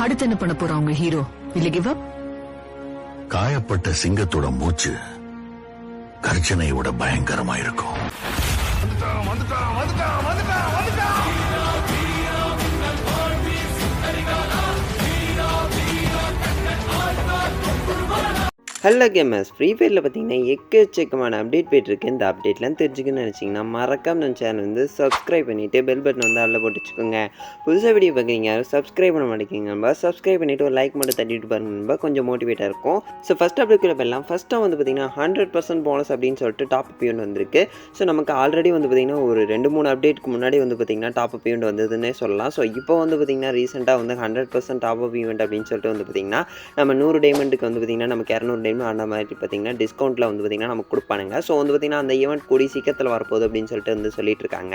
அடுத்து என்ன பண்ண போறா உங்க ஹீரோ இல்ல கிவ் அப் காயப்பட்ட சிங்கத்தோட மூச்சு கர்ஜனையோட பயங்கரமா இருக்கும் ஹலோ கேமர்ஸ் ஃப்ரீ ஃபயரில் பார்த்தீங்கன்னா எக்கச்சக்கமான அப்டேட் போயிட்டுருக்கு. இந்த அப்டேட்லாம் தெரிஞ்சுக்கணும்னு நினச்சிங்கன்னா மறக்காம நம்ம சேனல் வந்து சப்ஸ்கிரைப் பண்ணிவிட்டு பெல் பட்டன் வந்து அதில் போட்டு வச்சுக்கோங்க புதுசாக வீடியோ பார்க்குறீங்க யாரும் சப்ஸ்கிரைப் பண்ண மாட்டேங்கிங்க நம்ப சப்ஸ்கிரைப் பண்ணிவிட்டு ஒரு லைக் மட்டும் தட்டிட்டு பாருங்க கொஞ்சம் மோட்டிவேட்டாக இருக்கும். ஸோ ஃபஸ்ட் அப்டேட் போயிடலாம். ஃபஸ்ட்டாக வந்து பார்த்தீங்கன்னா ஹண்ட்ரட் பர்சன்ட் போனஸ் அப்படின்னு சொல்லிட்டு டாப் அப் வந்திருக்கு. ஸோ நமக்கு ஆல்ரெடி வந்து பார்த்திங்கன்னா ஒரு ரெண்டு மூணு அப்டேட்க்கு முன்னாடி வந்து பார்த்தீங்கன்னா டாப் அப் வந்ததுன்னே சொல்லலாம். ஸோ இப்போ வந்து பார்த்தீங்கன்னா ரீசெண்டாக வந்து hundred percent top up event அப்படின்னு சொல்லிட்டு வந்து பார்த்தீங்கன்னா நம்ம நூறு டைமண்டுக்கு வந்து பார்த்தீங்கன்னா நமக்கு இரநூறு டைமில் அந்த மாதிரி பார்த்தீங்கன்னா டிஸ்கவுண்ட்டில் வந்து பார்த்திங்கன்னா நமக்கு கொடுப்பானுங்க. ஸோ வந்து பார்த்தீங்கன்னா அந்த ஈவெண்ட் கூடி சீக்கிரத்தில் வரப்போகுது அப்படின்னு சொல்லிட்டு வந்து சொல்லிட்டு இருக்காங்க.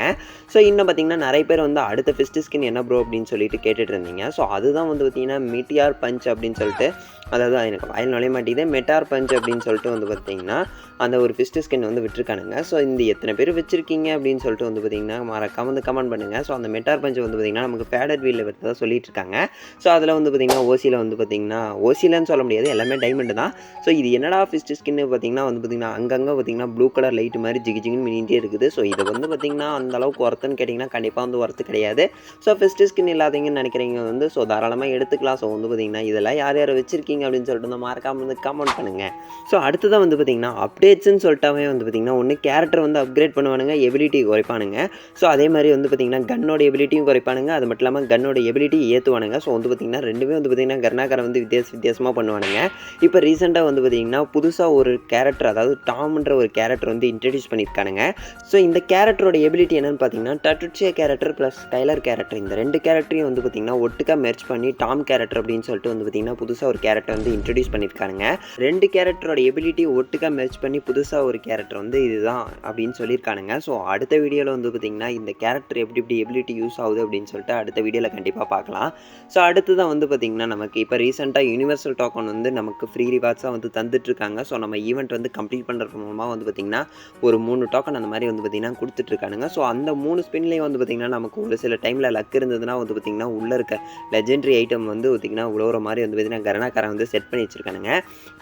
ஸோ இன்னும் பார்த்தீங்கன்னா நிறைய பேர் வந்து அடுத்த ஃபிஸ்ட் ஸ்கின் என்ன ப்ரோ அப்படின்னு சொல்லிட்டு கேட்டுட்டு இருந்தீங்க. ஸோ அதுதான் வந்து பார்த்திங்கன்னா மிட்டியார் பஞ்ச் அப்படின்னு சொல்லிட்டு அதாவது எனக்கு வாயில் நுழைய மாட்டேங்குது. மெட்டார் பஞ்ச் அப்படின்னு சொல்லிட்டு வந்து பார்த்தீங்கன்னா அந்த ஒரு ஃபிஸ்ட் ஸ்கின் வந்து விட்டுருக்கானுங்க. ஸோ இந்த எத்தனை பேர் வச்சுருக்கீங்க அப்படின்னு சொல்லிட்டு வந்து பார்த்தீங்கன்னா மறக்காம வந்து கமெண்ட் பண்ணுங்கள் ஸோ அந்த மெட்டார் பஞ்ச் வந்து பார்த்தீங்கன்னா நமக்கு ஃபேடட் வீலில் தான் சொல்லிட்டு இருக்காங்க. ஸோ அதில் வந்து பார்த்தீங்கன்னா ஓசியில் வந்து பார்த்தீங்கன்னா ஓசிலன்னு சொல்ல முடியாது. எல்லாமே டைமண்டு தான். ஸோ இது என்னடா ஃபிஸ்ட் ஸ்கின்னு பார்த்தீங்கன்னா வந்து பார்த்தீங்கன்னா அங்கங்கே பார்த்தீங்கன்னா ப்ளூ கலர் லைட் மாதிரி ஜிகி ஜிகின்னு மினிட்டே இருக்குது. ஸோ இது வந்து பார்த்திங்கன்னா அந்த அளவுக்கு ஒர்த்துன்னு கேட்டிங்கன்னா கண்டிப்பாக வந்து ஒர்த்து கிடையாது. ஸோ ஃபிஸ்ட் ஸ்கின் இல்லாதீங்கன்னு நினைக்கிறீங்க வந்து ஸோ தாராளமாக எடுத்துக்கலாம். ஸோ வந்து பார்த்தீங்கன்னா இதெல்லாம் யார் யார் வச்சுருக்கீங்க? அப்படின்னு சொல்லிட்டு வந்து மார்க்காம வந்து கமெண்ட் பண்ணுங்கள் ஸோ அடுத்ததான் வந்து பார்த்தீங்கன்னா அப்டேட்ஸ்னு சொல்லிட்டாவே வந்து பார்த்தீங்கன்னா ஒன்று கேரக்டர் வந்து அப்கிரேட் பண்ணுவானுங்க எபிலிட்டி குறைப்பானுங்க. ஸோ அதே மாதிரி வந்து பார்த்தீங்கன்னா கன்னோட எபிலிட்டியும் குறைப்பானுங்க. அது மட்டும் இல்லாமல் கன்னோட எபிலிட்டி ஏற்றுவானுங்க ஸோ வந்து பார்த்தீங்கன்னா ரெண்டுமே வந்து பார்த்தீங்கன்னா கர்நாகரை வந்து வித்தியாச வித்தியாசமாக பண்ணுவானுங்க. இப்போ ரீசெண்டாக வந்து பார்த்தீங்கன்னா புதுசாக ஒரு கேரக்டர் அதாவது டாம்ன்ற ஒரு கேரக்டர் வந்து இன்ட்ரடியூஸ் பண்ணியிருக்கானுங்க. ஸோ இந்த கேரக்டரோட எபிலிட்டி என்னென்னு பார்த்தீங்கன்னா டட்டுச்சியா கேரக்டர் ப்ளஸ் டைலர் கேரக்டர் இந்த ரெண்டு கேரக்டரையும் வந்து பார்த்தீங்கன்னா ஒட்டுக்கா மெர்ச் பண்ணி டாம் கேரக்டர் அப்படின்னு சொல்லிட்டு வந்து பார்த்தீங்கன்னா புதுசாக ஒரு கேரக்டர் வந்து இன்ட்ரடியூஸ் பண்ணியிருக்காங்க ரெண்டு கேரக்டரோட எபிலிட்டி ஒட்டுக்காக மெர்ச் பண்ணி புதுசாக ஒரு கேரக்டர் வந்து இதுதான் அப்படின்னு சொல்லியிருக்கானுங்க. ஸோ அடுத்த வீடியோவில் வந்து பார்த்திங்கன்னா இந்த கேரக்டர் எப்படி எப்படி எபிலிட்டி யூஸ் ஆகுது அப்படின்னு சொல்லிட்டு அடுத்த வீடியோவில் கண்டிப்பாக பார்க்கலாம். ஸோ அடுத்ததான் வந்து பார்த்திங்கன்னா நமக்கு இப்போ ரீசெண்டாக யூனிவர்சல் டோக்கன் வந்து நமக்கு ஃப்ரீ ரிவார்ட்ஸாக வந்து தந்துட்டுருக்காங்க. ஸோ நம்ம ஈவெண்ட் வந்து கம்ப்ளீட் பண்ணுறது மூலமாக வந்து பார்த்திங்கன்னா ஒரு மூணு டோக்கன் அந்த மாதிரி வந்து பார்த்திங்கன்னா கொடுத்துட்ருக்கானுங்க ஸோ அந்த மூணு ஸ்பின்லேயும் வந்து பார்த்திங்கன்னா நமக்கு ஒரு சில டைமில் லக் இருந்ததுன்னா வந்து பார்த்திங்கன்னா உள்ளே இருக்க லெஜெண்டரி ஐட்டம் வந்து பார்த்திங்கன்னா உழவுற மாதிரி வந்து பார்த்திங்கன்னா கரணாக்காரன் வந்து செட் பண்ணி வச்சிருக்கானுங்க.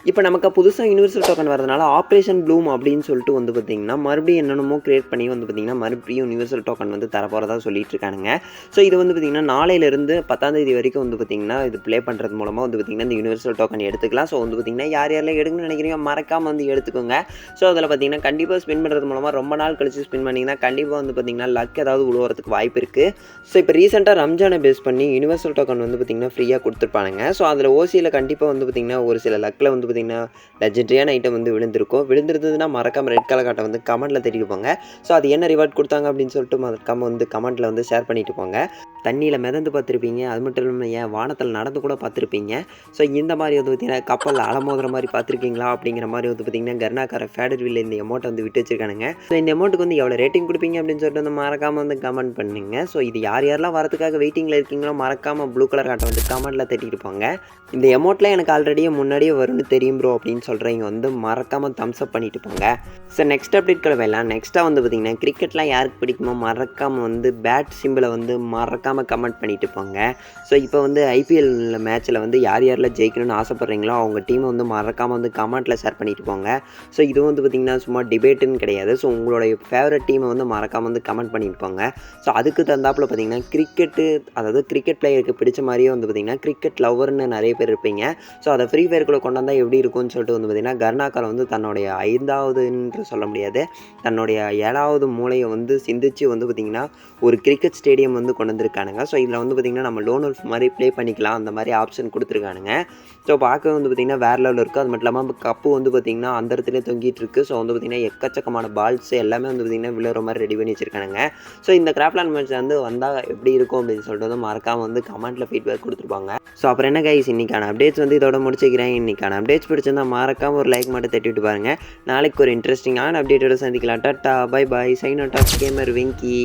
இப்போ நமக்கு புதுசாக யூனிவர்சல் டோக்கன் வரதுனால ஆப்ரேஷன் ப்ளூம் அப்படின்னு சொல்லிட்டு வந்து பார்த்திங்கன்னா மறுபடியும் என்னென்னமோ கிரியேட் பண்ணி வந்து பார்த்திங்கன்னா மறுபடியும் யூனிவர்சல் டோக்கன் வந்து தரப்போகிறதா சொல்லிட்டு இருக்கானுங்க. ஸோ இது வந்து பார்த்திங்கன்னா நாளையிலேருந்து பத்தாந்தேதி வரைக்கும் வந்து பார்த்திங்கன்னா இது ப்ளே பண்ணுறது மூலமாக வந்து பார்த்திங்கன்னா இந்த யூனிவர்சல் டோக்கன் எடுத்துக்கலாம். ஸோ வந்து பார்த்திங்கன்னா யார் யாரெல்லாம் எடுக்கணும்னு நினைக்கிறீங்க மறக்காமல் வந்து எடுத்துக்கோங்க. ஸோ அதில் பார்த்தீங்கன்னா கண்டிப்பாக ஸ்பின் பண்ணுறது மூலமாக ரொம்ப நாள் கழிச்சு ஸ்பின் பண்ணிங்கன்னா கண்டிப்பாக வந்து பார்த்தீங்கன்னா லக் ஏதாவது உழுவுறதுக்கு வாய்ப்பு இருக்குது ஸோ இப்போ ரீசெண்டாக ரம்ஜானை பேஸ் பண்ணி யூனிவர்சல் டோக்கன் வந்து பார்த்திங்கன்னா ஃப்ரீயாக கொடுத்துருப்பானுங்க. ஸோ அதில் ஓசியில் கண்டிப்பாக வந்து பார்த்திங்கன்னா ஒரு சில லக்கில் வந்து பார்த்திங்கன்னா லெஜெண்டரியான ஐட்டம் வந்து விழுந்திருக்கும். விழுந்திருந்ததுன்னா மறக்காம ரெட் கலர் காட்டை வந்து கமெண்ட்டில் தெரிவிக்க போங்க ஸோ அது என்ன ரிவார்ட் கொடுத்தாங்க அப்படின்னு சொல்லிட்டு மறக்காம வந்து கமெண்ட்டில் வந்து ஷேர் பண்ணிட்டு போங்க. தண்ணியில் மிதந்து பார்த்துருப்பீங்க. அது மட்டும் இல்லாமல் ஏன் வானத்தில் நடந்து கூட பார்த்துருப்பீங்க. ஸோ இந்த மாதிரி வந்து பார்த்திங்கன்னா கப்பலில் அலமோதுற மாதிரி பார்த்துருக்கீங்களா? அப்படிங்கிற மாதிரி வந்து பார்த்திங்கன்னா கர்நாக்கார ஃபேடர்வில்ல இந்த அமௌண்ட் வந்து விட்டு வச்சிருக்கானுங்க. ஸோ இந்த அமௌண்ட்டுக்கு வந்து எவ்வளோ ரேட்டிங் கொடுப்பீங்க அப்படின்னு சொல்லிட்டு வந்து மறக்காமல் வந்து கமெண்ட் பண்ணுங்க. ஸோ இது யார் யாரெல்லாம் வரதுக்காக வெயிட்டிங்கில் இருக்கீங்களோ மறக்காமல் ப்ளூ கலர் காட்டை வந்து கமெண்ட்டில் தட்டிட்டு போங்க. இந்த அமௌண்ட்டில் எனக்கு ஆல்ரெடியே முன்னாடியே வரும்னு தெரியும் ப்ரோ அப்படின்னு சொல்கிறீங்க வந்து மறக்காமல் தம்ஸ் அப் பண்ணிட்டு போங்க. ஸோ நெக்ஸ்ட் அப்டேட் கிளம்பலாம். நெக்ஸ்ட்டாக வந்து பார்த்திங்கன்னா கிரிக்கெட்லாம் யாருக்கு பிடிக்குமோ மறக்காமல் வந்து பேட் சிம்பிளை வந்து மறக்காமல் கமெண்ட் பண்ணிட்டு போங்க. ஸோ இப்போ வந்து ஐபிஎல் மேட்ச்சில் வந்து யார் யாரெல்லாம் ஜெயிக்கணும்னு ஆசைப்பட்றீங்களோ அவங்க டீமை வந்து மறக்காமல் வந்து கமெண்ட்டில் ஷேர் பண்ணிட்டு போங்க. ஸோ இது வந்து பார்த்திங்கன்னா சும்மா டிபேட்டுன்னு கிடையாது. ஸோ உங்களுடைய ஃபேவரட் டீமை வந்து மறக்காமல் வந்து கமெண்ட் பண்ணிட்டு போங்க. ஸோ அதுக்கு தந்தாப்பில் பார்த்தீங்கன்னா கிரிக்கெட்டு அதாவது கிரிக்கெட் பிளேயருக்கு பிடிச்ச மாதிரியே வந்து பார்த்திங்கன்னா கிரிக்கெட் லவர்னு நிறைய பேர் இருப்பீங்க. ஸோ அதை ஃப்ரீ ஃபயருக்குள்ளே கொண்டாந்தால் எப்படி இருக்கும்னு சொல்லிட்டு வந்து பார்த்திங்கன்னா கர்நாக்கர் வந்து தன்னுடைய ஐந்தாவதுன்ற சொல்ல முடியாது. தன்னுடைய ஏழாவது மூளையை வந்து சிந்திச்சு வந்து பார்த்திங்கன்னா ஒரு கிரிக்கெட் ஸ்டேடியம் வந்து கொண்டு கொடுத்துருக்கானுங்க. ஸோ இதில் வந்து பார்த்திங்கன்னா நம்ம லோன் ஒல்ஃப் மாதிரி ப்ளே பண்ணிக்கலாம். அந்த மாதிரி ஆப்ஷன் கொடுத்துருக்கானுங்க. ஸோ பார்க்க வந்து பார்த்திங்கன்னா வேறு லெவலில் இருக்குது அது மட்டும் இல்லாமல் கப்பு வந்து பார்த்திங்கன்னா அந்த இடத்துல தொங்கிட்டு இருக்கு. ஸோ வந்து பார்த்திங்கன்னா எக்கச்சக்கமான பால்ஸ் எல்லாமே வந்து பார்த்திங்கன்னா விழுற மாதிரி ரெடி பண்ணி வச்சிருக்கானுங்க. ஸோ இந்த கிராஃப்ட்லாண்ட் மேட்ச் வந்து வந்தால் எப்படி இருக்கும் அப்படின்னு சொல்லிட்டு வந்து மறக்காமல் வந்து கமெண்ட்டில் ஃபீட்பேக் கொடுத்துருப்பாங்க. ஸோ அப்புறம் என்ன கைஸ் இன்றைக்கான அப்டேட்ஸ் வந்து இதோட முடிச்சுக்கிறேன். இன்றைக்கான அப்டேட்ஸ் பிடிச்சிருந்தா மறக்காமல் ஒரு லைக் மட்டும் தட்டி விட்டு பாருங்க. நாளைக்கு ஒரு இன்ட்ரெஸ்டிங்கான அப்டேட்டோட சந்திக்கலாம். Tata bye bye sign out of gamer Winky